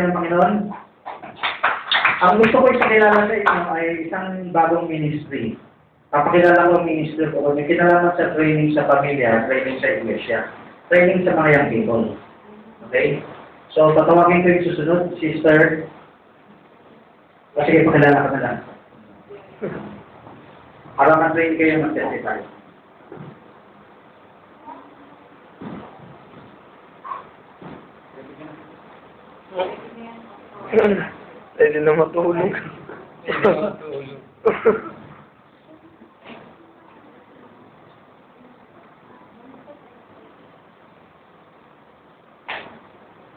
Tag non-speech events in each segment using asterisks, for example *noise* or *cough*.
Okay. Natin ang Panginoon. Ang gusto ko ipakilala sa inyo ay isang bagong ministry. Papakilala ko ang ministry ko. May kinalaman sa training sa pamilya, training sa iglesia, training sa mga young people. Okay? So, tatawagin ko yung susunod, sister. O sige, pakilala ka na lang. Para ma-train kayo mag-testify. Pwede na matulog.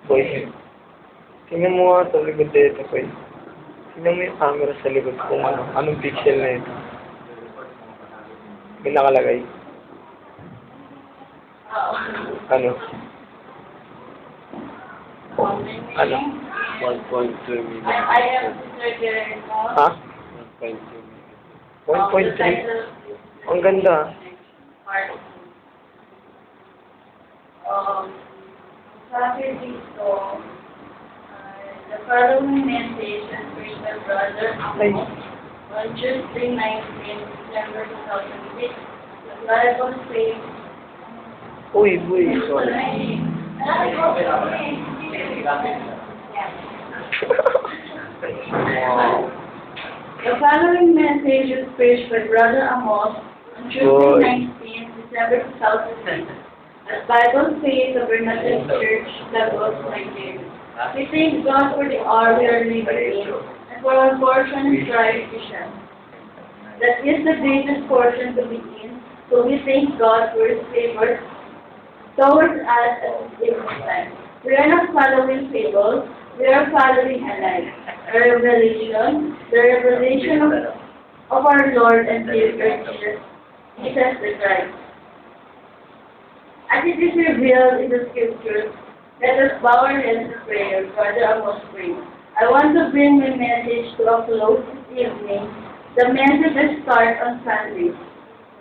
Boy, tingnan mo nga sa likod dito, boy. Tingnan mo yung camera sa likod kung ano, anong pixel na ito. May nakalagay. Ano? Ano? 1.2 million. I am surgery Ha? 1.2 1.3? Ang ganda. Um, sabi dito, uh, the following message is for my brother Ay. on Tuesday 19 December 2006. The Bible says, Uy, boy, sorry. Wow. The following message is preached by Brother Amos on Tuesday 19 December 2006. The Bible says the Bernadette Church that was my name. We thank God for the hour we are living in and for our portion and strive vision. That is the greatest portion to be in, so we thank God for His favor towards us at this time. We are not following fables, we are following a life, a revelation, the revelation of, of our Lord and Savior Jesus, Jesus the Christ. As it is revealed in the scriptures, let us bow our heads to prayer, Brother Amos pray. I want to bring my message to a close this evening. The message that starts on Sunday.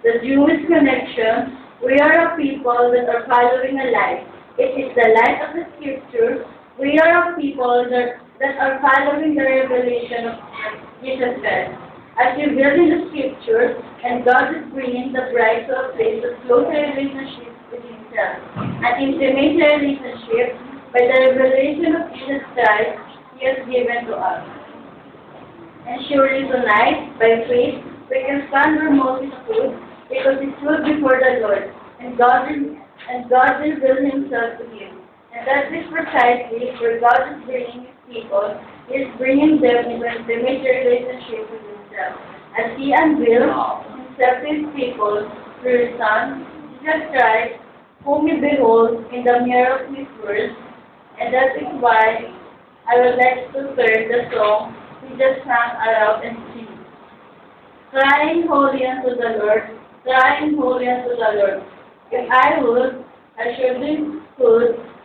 The Jewish connection, we are a people that are following a light. It is the light of the scripture. We are a people that, that are following the revelation of Jesus Christ. As revealed in the scriptures, and God is bringing the bride to a place of closer relationship with Himself. An intimate relationship by the revelation of Jesus Christ He has given to us. And surely tonight, by faith, we can stand where Moses stood, because he stood before the Lord, and God and God revealed himself to him. And that is precisely where God is bringing his people, he is bringing them into an intimate relationship with himself. As he unveils himself to his people through his Son, Jesus Christ, whom we behold in the mirror of his words, and that is why I would like to turn the song we just sang aloud and sing. Crying holy unto the Lord, crying holy unto the Lord. If I would, I surely could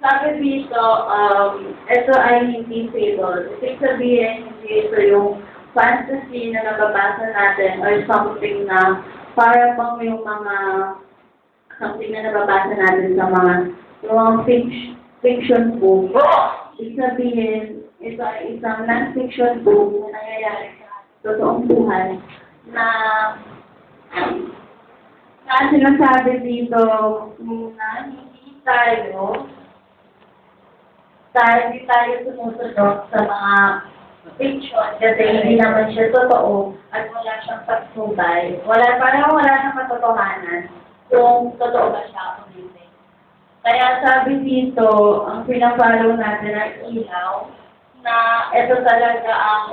sabi dito, um, ito ay hindi fable. Ibig sabihin, hindi ito yung fantasy na nababasa natin or something na para bang yung mga something na nababasa natin sa mga yung mga fic- fiction book. Ibig sabihin, ito ay isang non-fiction book na nangyayari sa totoong buhay na na sinasabi dito na hindi tayo tayo hindi tayo sumusunod sa mga fiction kasi hindi naman siya totoo at wala siyang pagsubay. Wala, parang wala siyang katotohanan kung totoo ba siya o hindi. Kaya sabi dito, ang pinapalo natin ay ilaw na ito talaga ang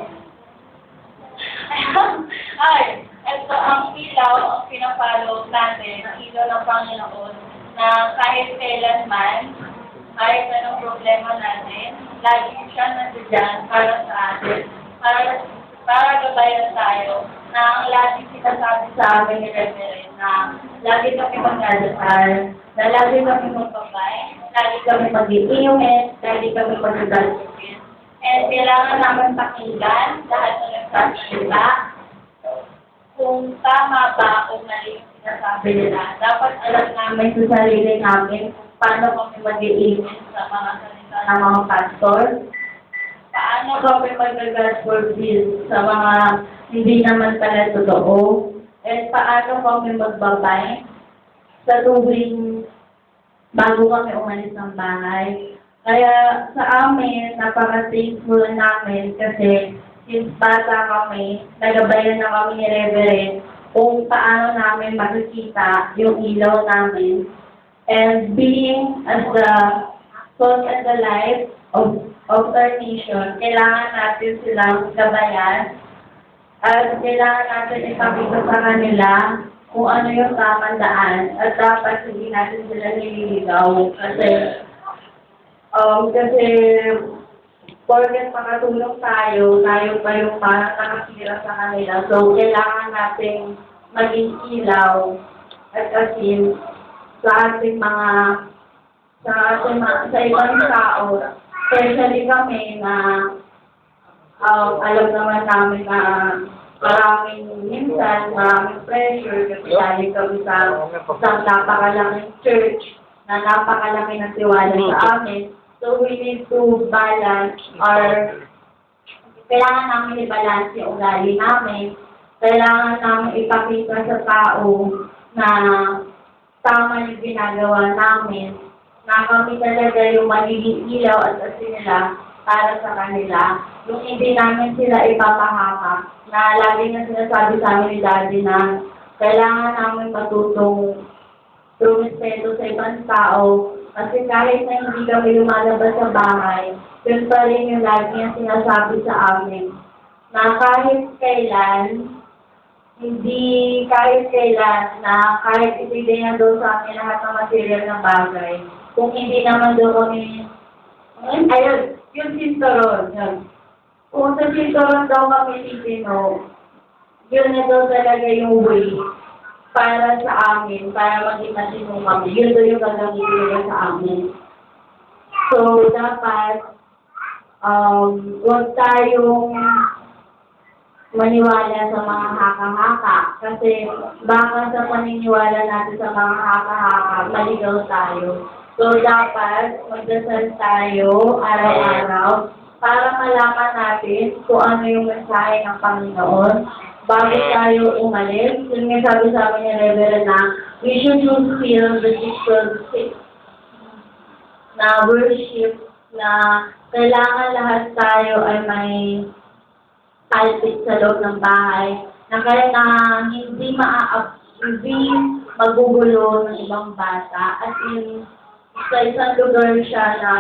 *laughs* ay, ito ang ilaw ang pinapalo natin, ang ilaw ng Panginoon na kahit kailanman, kahit anong problema natin, lagi siya nandiyan para sa atin, para para gabayan tayo na ang lagi sinasabi sa amin ni Reverend na lagi kami magdadasal, na lagi kami magpapay, lagi kami mag-iingit, lagi kami magdadasal. And kailangan namin pakinggan lahat ng nagsasalita kung tama ba o mali yung sinasabi nila. Dapat alam namin sa sarili namin kung paano kami mag-iingit sa mga salita ng mga pastor paano kami mag-gospel sa mga hindi naman pala totoo? At paano kami magbabay sa tuwing bago kami umalis ng bahay? Kaya sa amin, napaka-thankful namin kasi since bata kami, nagabayan na kami ni Reverend kung paano namin makikita yung ilaw namin. And being as the salt and the light of, of our nation, kailangan natin silang gabayan at kailangan natin ipakita sa kanila kung ano yung tamang daan at dapat hindi natin sila nililigaw kasi um, kasi porket makatulong tayo, tayo pa yung parang nakatira sa kanila. So, kailangan nating maging ilaw at asin sa ating mga sa ating mga, sa ibang tao, especially kami na um, alam naman namin na maraming minsan, maraming pressure kasi galing kami sa isang napakalaking church na napakalaki ng tiwala sa amin. So we need to balance our kailangan namin i-balance yung ugali namin. Kailangan namin ipakita sa tao na tama yung ginagawa namin na kami talaga yung magiging ilaw at asin nila para sa kanila. Yung hindi namin sila ipapahamak na lagi na sinasabi sa amin ni Daddy na kailangan namin matutong rumispeto sa ibang tao kasi kahit na hindi kami lumalabas sa bahay, yun pa rin yung lagi niya sinasabi sa amin na kahit kailan, hindi kahit kailan na kahit ibigay na daw sa amin lahat ng material na bagay, kung hindi naman daw kami, ayun, yung sinturon, yun. Kung sa sinturon daw kami titino, yun na daw talaga yung way para sa amin, para maging matino kami. Yun daw yung gagawin nila sa amin. So, dapat, um, huwag tayong maniwala sa mga haka-haka. Kasi baka sa paniniwala natin sa mga haka-haka, maligaw tayo. So, dapat magdasal tayo araw-araw para malaman natin kung ano yung mensahe ng Panginoon bago tayo umalis. Yun nga sabi sa amin ni Reverend na we should fulfill the 612 na worship na kailangan lahat tayo ay may pulpit sa loob ng bahay na kaya na hindi maa hindi magugulo ng ibang bata. At in sa isang lugar siya na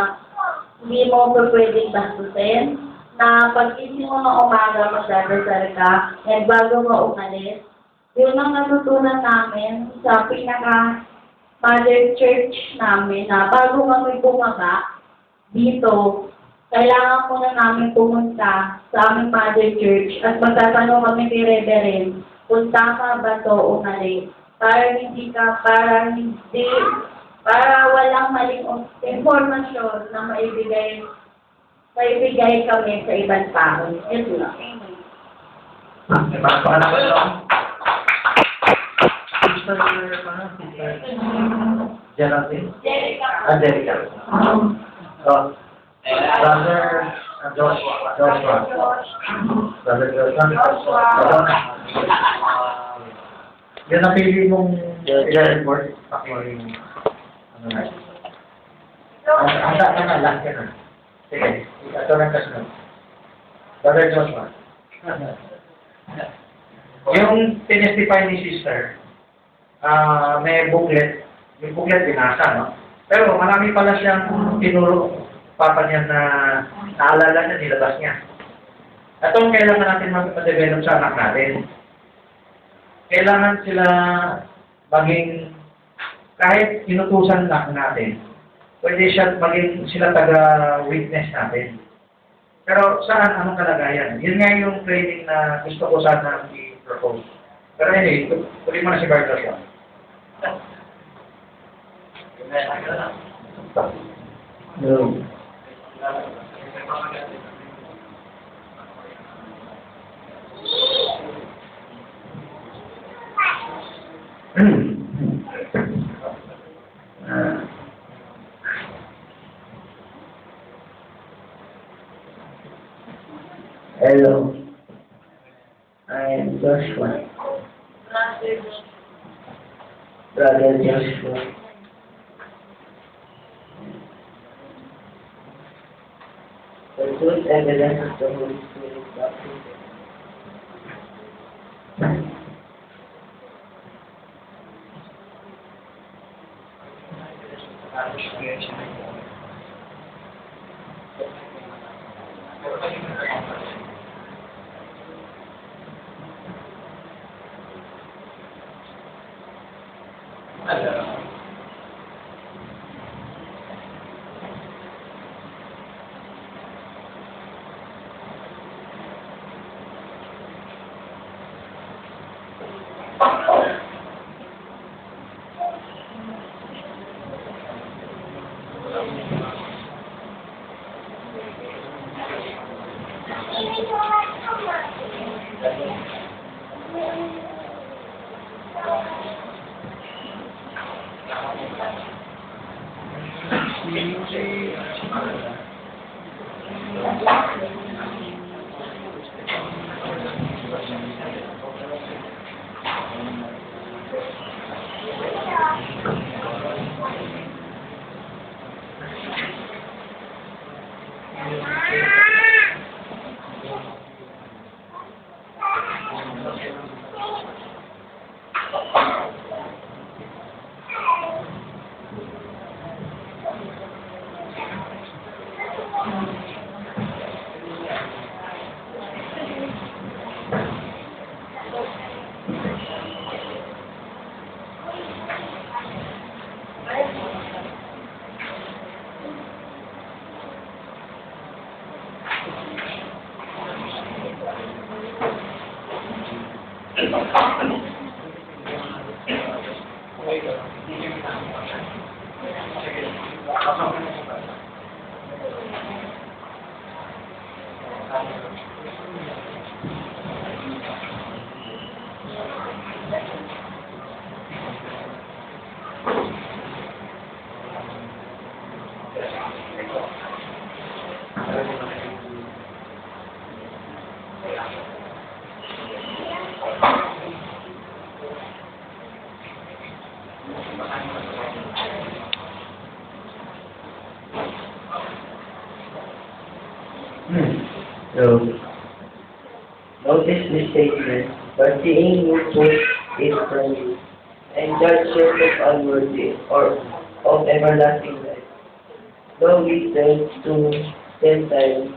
hindi mo pwedeng bastusin na pag-isip mo ng umaga magdadasal ka at bago mo umalis yun ang natutunan namin sa pinaka mother church namin na bago kami bumaba dito kailangan muna namin pumunta sa aming mother church at magtatanong kami kay Reverend kung tama ba to o mali. Para hindi ka, para hindi, para walang maling informasyon na maibigay, maibigay kami sa ibang tao. Yun lang. Ah, ano? Geraldine? Jerica. Ah, Jerica. Oh, Brother uh, Joshua. Joshua. Brother Joshua. Na. Yan ang pili mong report. Ako yung ano na. Ang ang na lang ka na. Sige, ito lang kasunod. Brother Joshua. Yung tinestify ni sister, ah may booklet, yung booklet binasa, no? Pero marami pala siyang tinuro papa niya na naalala niya, nilabas niya. Itong kailangan natin mag-develop sa anak natin. Kailangan sila maging, kahit inutusan lang natin, pwede siya maging sila taga-witness natin. Pero saan, anong kalagayan? Yun nga yung training na gusto ko sana i-propose. Pero anyway, tu- tuloy mo na si Bartos yun. No. Hello. I am Joshua, brother Joshua. The truth evidence of the Holy Spirit baptism. Thank you. So, notice the statement, but will push it from and judge yourself unworthy or of everlasting life. Though we turn to ten times,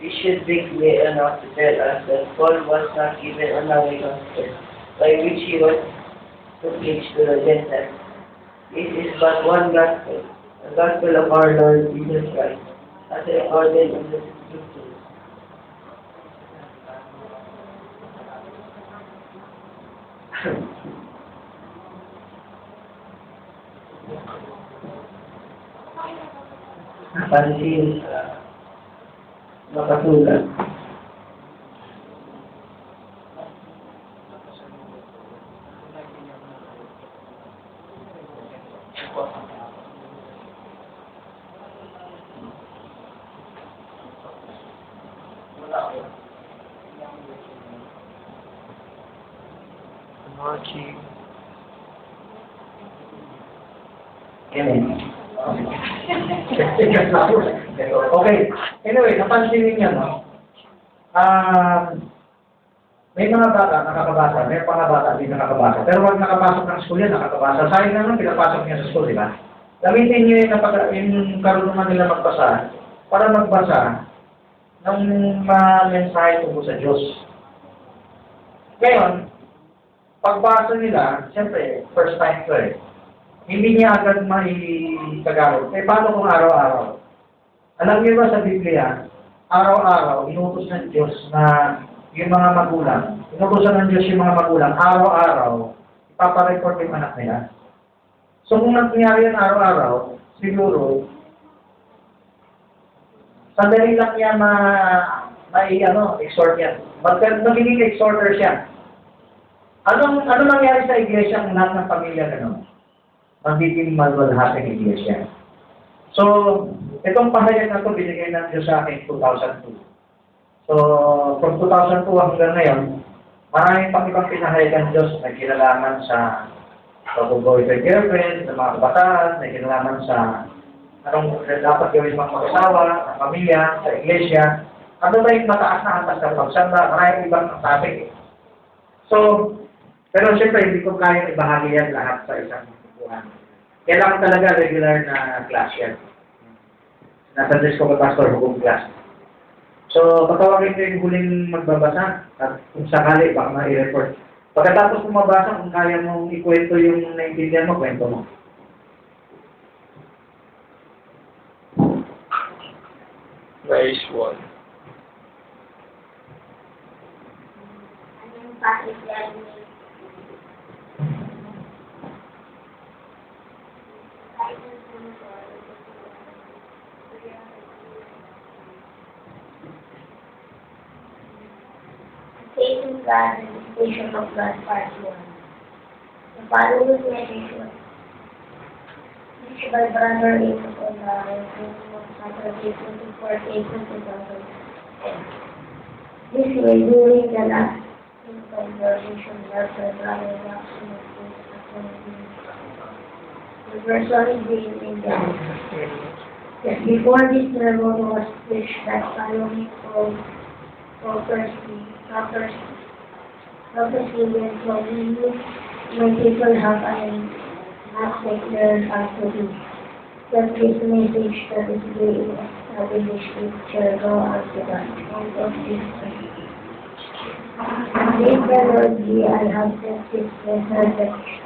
we should be clear enough to tell us that Paul was not given a knowledge gospel, by which he was to preach to the Gentiles. This is but one gospel, the gospel of our Lord Jesus Christ, as recorded in the scriptures. *coughs* Napansin sa uh, makasulat. Machi. Amen. *laughs* okay. Anyway, napansin ninyo, no? Um, may mga bata nakakabasa, may mga bata hindi nakakabasa. Pero wag nakapasok ng school yan, nakakabasa. Sayang naman, pinapasok niya sa school, di ba? Gamitin niyo yung, napaka- yung karunungan nila magbasa para magbasa ng mga mensahe tungkol sa Diyos. Ngayon, pagbasa nila, siyempre, first time to eh. hindi niya agad maitagalog. Eh, paano kung araw-araw? Alam niyo ba sa Biblia, araw-araw, inutos ng Diyos na yung mga magulang, inutosan ng Diyos yung mga magulang, araw-araw, ipapareport yung anak nila. So kung nangyari yan araw-araw, siguro, sandali lang niya ma, mai, ano, exhort yan. Magka, magiging exhorter siya. Anong, ano nangyari sa iglesia kung lahat ng pamilya gano'n? Magiging malwalhati ng iglesia. So, itong pahayag na ito, binigay ng Diyos sa akin 2002. So, from 2002 hanggang ngayon, maraming pang ibang pinahayag ng Diyos na kinalaman sa pag-boyfriend girlfriend, sa mga kabataan, na kinalaman sa anong dapat gawin mga mag-asawa, ng pamilya, sa iglesia. Ano ba yung mataas na atas ng pagsamba? Maraming ibang topic. So, pero siyempre, hindi ko kaya ibahagi yan lahat sa isang kukuhan. Kailangan talaga regular na class yan. Nasa desk ko ka pastor, hukom class. So, patawagin ko yung huling magbabasa at kung sakali, baka ma-report. Pagkatapos mo mabasa, kung kaya mong ikwento yung naintindihan mo, kwento mo. Nice one. Anong bakit yan? Faith in God and the station of God, part 1. The following meditation which by Brother Amos on the Saturday, 24th April 2010. This way, during the last conversation, Dr. Brother Jackson of Person being in the Yes, before this ceremony was preached, that for prophecy, prophecy, prophecy when you, when people have an aspect there after this. That this message that is being established with out to the end of this. Praise the I have sent this message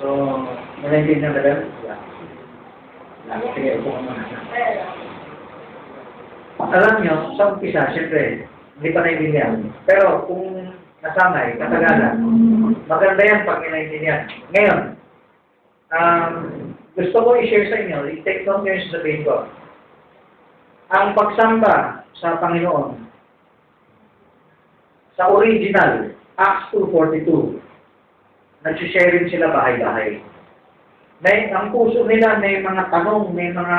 So, nalaintindihan na ba? Yeah. Sige, upo ka. Alam nyo, sa umpisa, siyempre, hindi pa naiintindihan. Pero kung nasanay, katagalan, maganda yan pag naiintindihan. Ngayon, um, gusto ko i-share sa inyo, i-take note nyo yung sasabihin ko. Ang pagsamba sa Panginoon, sa original, Acts 2.42, nagsisharing sila bahay-bahay. May, ang puso nila may mga tanong, may mga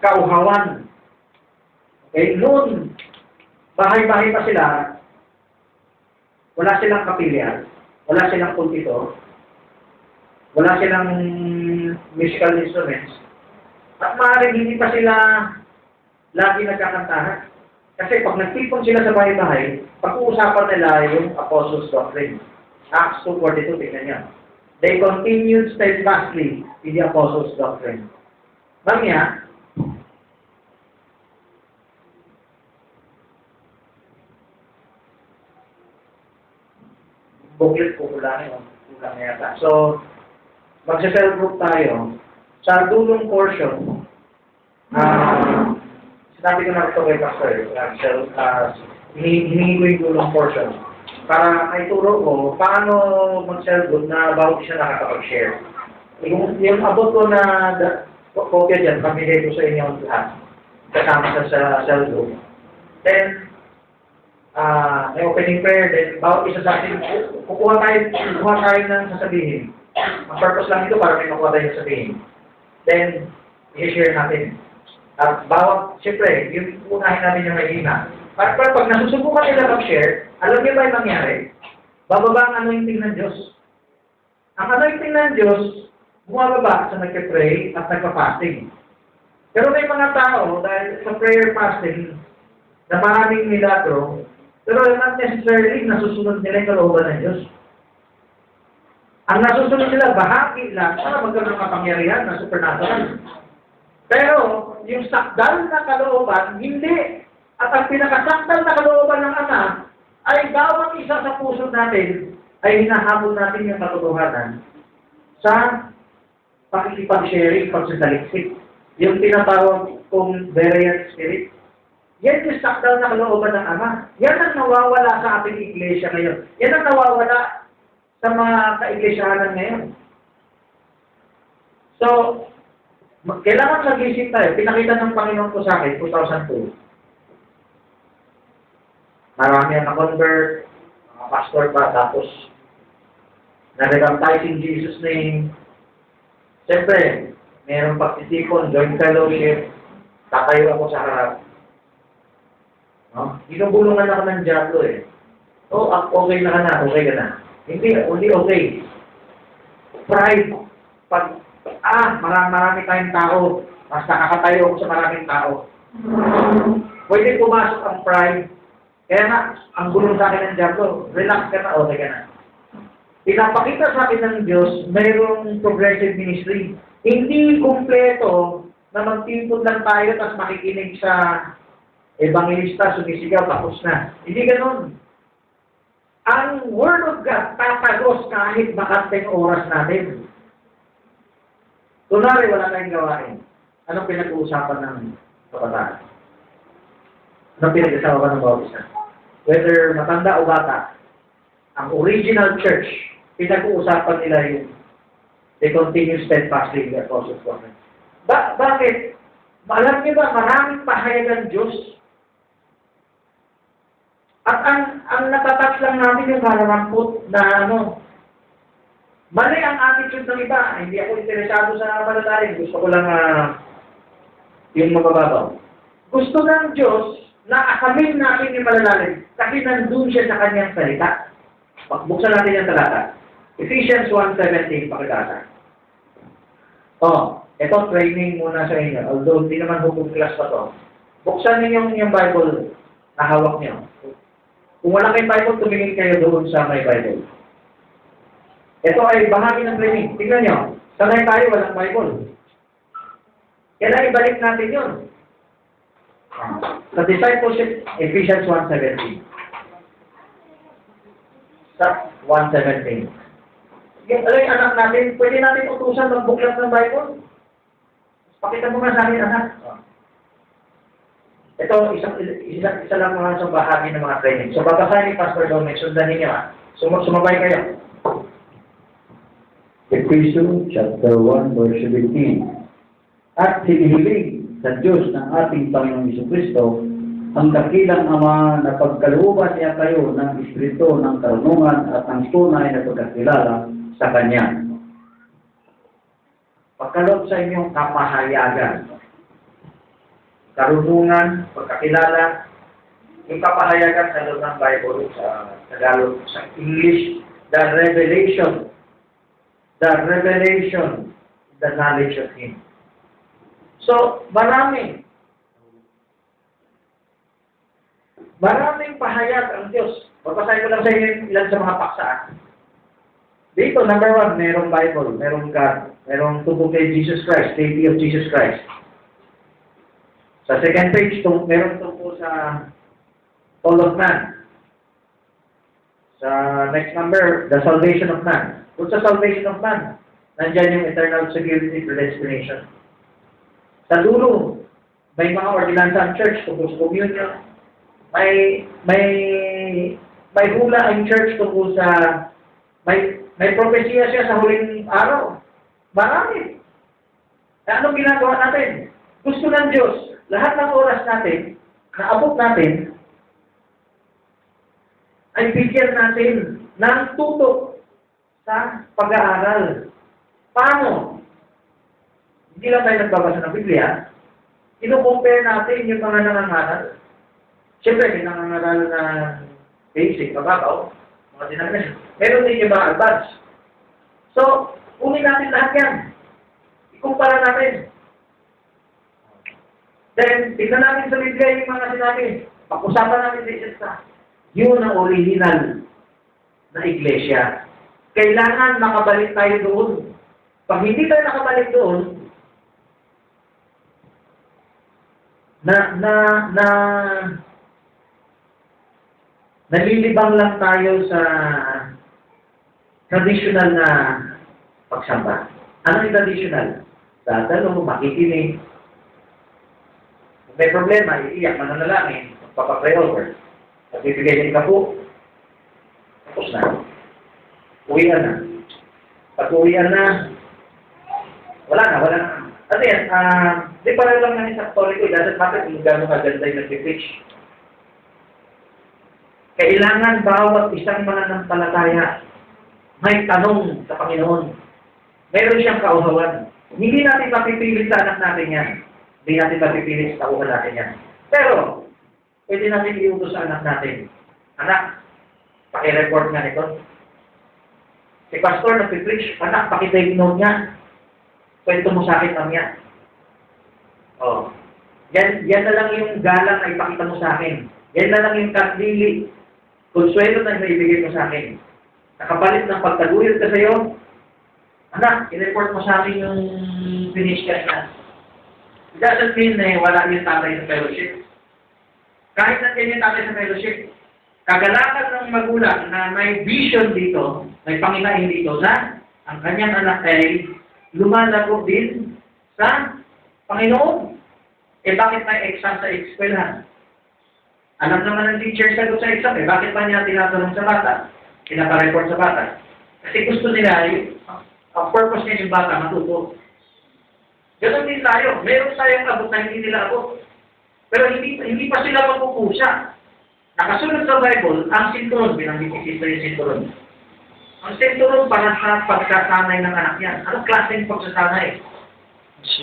kauhawan. Eh, noon, bahay-bahay pa sila, wala silang kapilya, wala silang pulpito, wala silang musical instruments, at maaaring hindi pa sila lagi nagkakantahan. Kasi pag nagtipon sila sa bahay-bahay, pag-uusapan nila yung Apostles' Doctrine. Acts 2.42, tingnan niyo. They continued steadfastly in the Apostles' Doctrine. Mamaya, booklet ko kulang yun. Kulang yata. So, magsa-cell group tayo. Sa dulong portion, ah, sinabi ko na ito kay Pastor, uh, cell, uh, hinihingi ko yung dulong portion para may turo ko paano group na bawat isa nakakapag-share. Yung, yung abot ko na kopya dyan, pamigay ko sa inyo lahat. Kasama sa, sa cell group. Then, ah may opening prayer, then bawat isa sa atin, kukuha tayo, kukuha tayo ng sasabihin. Ang purpose lang ito para may makuha tayo sasabihin. Then, i-share natin. At bawat, siyempre, yung unahin natin yung mahina. Para, para pag nasusubukan nila mag-share, alam niyo ba yung nangyari? Bababa ang anointing ng Diyos. Ang anointing ng Diyos, bumababa sa nagpe-pray at nagpa-fasting. Pero may mga tao, dahil sa prayer fasting, na maraming milagro, pero not necessarily nasusunod nila yung kalooban ng Diyos. Ang nasusunod nila, bahagi lang para magkaroon ng kapangyarihan na supernatural. Pero, yung sakdal na kalooban, hindi. At ang pinakasakdal na kalooban ng Ama, ay bawat isa sa puso natin, ay hinahabol natin yung katotohanan sa pakikipag-sharing, pagsasaliksik. Yung tinatawag kong Berean Spirit. Yan yung sakdal na kalooban ng Ama. Yan ang nawawala sa ating iglesia ngayon. Yan ang nawawala sa mga kaiglesiyanan ngayon. So, kailangan mag-isip tayo. Pinakita ng Panginoon ko sa akin, 2002. Marami ang na-convert, mga pastor pa, tapos na-rebaptize in Jesus' name. Siyempre, mayroong pagtitipon, joint fellowship, tatayo ako sa harap. No? Binubulungan ako ng Diablo eh. Oh, ah, okay na ka na, okay ka na. Hindi, hindi okay. Pride. Pag, ah, marami, marami tayong tao, mas nakakatayo ako sa maraming tao. *laughs* Pwede pumasok ang pride. Kaya nga, ang gulong sa akin ng Diablo, relax ka na, okay ka na. Pinapakita sa akin ng Diyos, mayroong progressive ministry. Hindi kumpleto na magtimpod lang tayo tapos makikinig sa evangelista, sumisigaw, tapos na. Hindi ganun. Ang Word of God tatagos kahit bakanteng oras natin. Kunwari, wala tayong gawain. Anong pinag-uusapan ng kabataan? Anong pinag-usapan ng bawat isa? Whether matanda o bata, ang original church, pinag-uusapan nila yung they continue steadfastly in the apostles' covenant. Ba bakit? Alam niyo ba, maraming pahayag ang Diyos at ang ang natatouch lang namin yung malarampot na ano, mali ang attitude ng iba. Hindi ako interesado sa malalalim. Gusto ko lang ah, yung mabababaw. Gusto ng Diyos na akamin natin yung malalalim kasi nandun siya sa kanyang salita. Buksan natin yung talata. Ephesians 1.17, pakikasa. Oh, ito training muna sa inyo. Although hindi naman hukom class pa to. Buksan ninyo yung Bible na hawak niyo. Kung wala kayong Bible, tumingin kayo doon sa may Bible. Ito ay bahagi ng training. Tingnan nyo. Sanay tayo, walang Bible. Kailangan ibalik natin yun. Sa discipleship, Ephesians 1.17. Sa 1.17. Yung alay anak natin, pwede natin utusan magbuklat ng Bible. Pakita mo nga sa akin, anak. Ito, isang, isa, isa lang mga sa bahagi ng mga training. So, babasahin ni Pastor Dominic, sundan ninyo ha. Sum sumabay kayo. Ephesians chapter 1 verse 17. At hinihiling sa Diyos ng ating Panginoong Kristo ang dakilang Ama na pagkalooban niya kayo ng Espiritu ng karunungan at ng tunay na pagkakilala sa Kanya. Pagkaloob sa inyong kapahayagan. Karunungan, pagkakilala, yung kapahayagan sa loob ng Bible, sa Tagalog, sa English, the revelation. The revelation, the knowledge of Him. So, marami. Maraming pahayag ang Diyos. Papasahin ko lang sa inyo ilan sa mga paksa. Dito, number one, merong Bible, merong God, merong tungkol kay Jesus Christ, deity of Jesus Christ. Sa second page, tung meron tungkol sa all of man. Sa next number, the salvation of man. Kung sa salvation of man, nandyan yung eternal security predestination. Sa dulo, may mga ordinansa ang church tungkol sa communion. May, may, may hula ang church tungkol sa, may, may propesya siya sa huling araw. Marami. Anong ginagawa natin? Gusto ng Diyos, lahat ng oras natin, na abot natin, ay bigyan natin ng tutok sa pag-aaral. Paano? Hindi lang tayo nagbabasa ng Biblia, ino-compare natin yung mga nangangaral. Siyempre, may nangangaral na basic, mababaw, mga denomination. Meron din yung mga advanced. So, kunin natin lahat yan. Ikumpara natin. Then, tignan natin sa Biblia yung mga sinabi. Pag-usapan natin sa isa. Yun ang original na iglesia. Kailangan makabalik tayo doon. Pag hindi tayo nakabalik doon, na, na, na, nalilibang lang tayo sa traditional na pagsamba. Ano yung traditional? Dadalo, makikinig. Kung may problema, iiyak, mananalangin, magpapapray over. At bibigay ng kapo. Tapos na. Uwian na. Pag uwian na, wala na, wala na. Ano yan, ah, di pa lang namin sa Katoliko, it doesn't matter kung gano'n kaganda yung nag-preach. Kailangan bawat isang mananampalataya may tanong sa Panginoon. Meron siyang kauhawan. Hindi natin mapipilit sa anak natin yan. Hindi natin mapipilit sa tauhan natin yan. Pero, pwede natin iutos sa anak natin. Anak, pakireport nga nito. Si pastor nagpipreach, anak, pakitake note niya. Kwento mo sa akin mamaya. Oh. Yan, yan na lang yung galang na ipakita mo sa akin. Yan na lang yung katili, konsuelo na naibigay mo sa akin. Nakapalit ng pagtaguyod ka sa'yo, anak, i-report mo sa akin yung finish ka na. It doesn't mean na wala yung tatay sa fellowship. Kahit nandiyan yung tatay sa fellowship, kagalakan ng magulang na may vision dito, may panginain dito na ang kanyang anak ay lumalago din sa Panginoon. Eh bakit may exam sa eskwelahan? Alam naman ng teacher sagot sa exam eh, bakit pa niya tinatanong sa bata? Pinapareport sa bata? Kasi gusto nila, yung, ang purpose niya yung bata, matuto. Ganon din tayo. Meron tayong abot na hindi nila abot. Pero hindi, hindi pa sila magpupusa. Nakasunod sa Bible, ang sinturon, binanggit ni Sister yung sinturon. Ang sinturon para sa pagsasanay ng anak yan. Anong klaseng pagsasanay?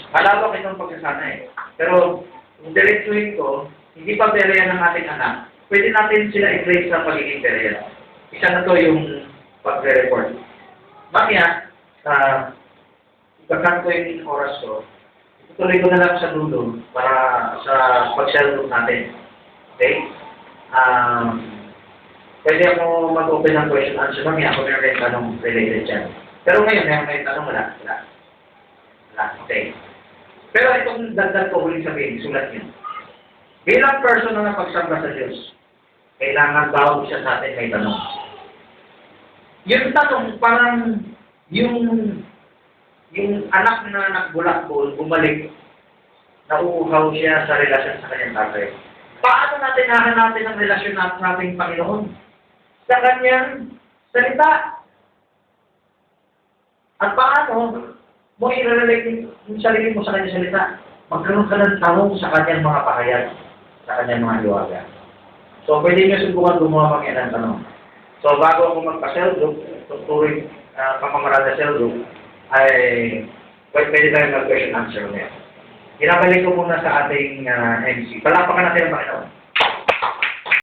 Malawak itong pagsasanay. Pero, kung diretsuhin ko, hindi pa perya ng ating anak, pwede natin sila i-place sa pagiging perya. Isa na to yung pag-report. Mamaya, sa ikakan ko yung oras ko, tuloy ko na lang sa dulo para sa pag-share natin. Okay? Um, pwede ako mag-open ng question answer. Mamaya ako meron kayong tanong related dyan. Pero ngayon, meron kayong tanong, wala. Wala. Wala. Okay. Pero itong dagdag ko ulit sabihin, sulat niyo. Bilang person na napagsamba sa Diyos, kailangan bawat siya sa atin may tanong. Yung tanong, parang yung yung anak na nagbulakbol, bumalik, nauuhaw siya sa relasyon sa kanyang tatay. Paano natin hahanapin ang relasyon natin nating Panginoon? Sa kanyang salita. At paano mo i-relate yung sarili mo sa kanyang salita? Magkaroon ka ng tanong sa kanyang mga pahayag, sa kanyang mga liwaga. So, pwede nyo subukan gumawa mga ng tanong. So, bago ako magpa-cell group, tuturing uh, pamamarada cell group, ay pwede, pwede tayo mag-question answer ulit. Pinabalik ko muna sa ating uh, MC. Palapakan natin ang Panginoon.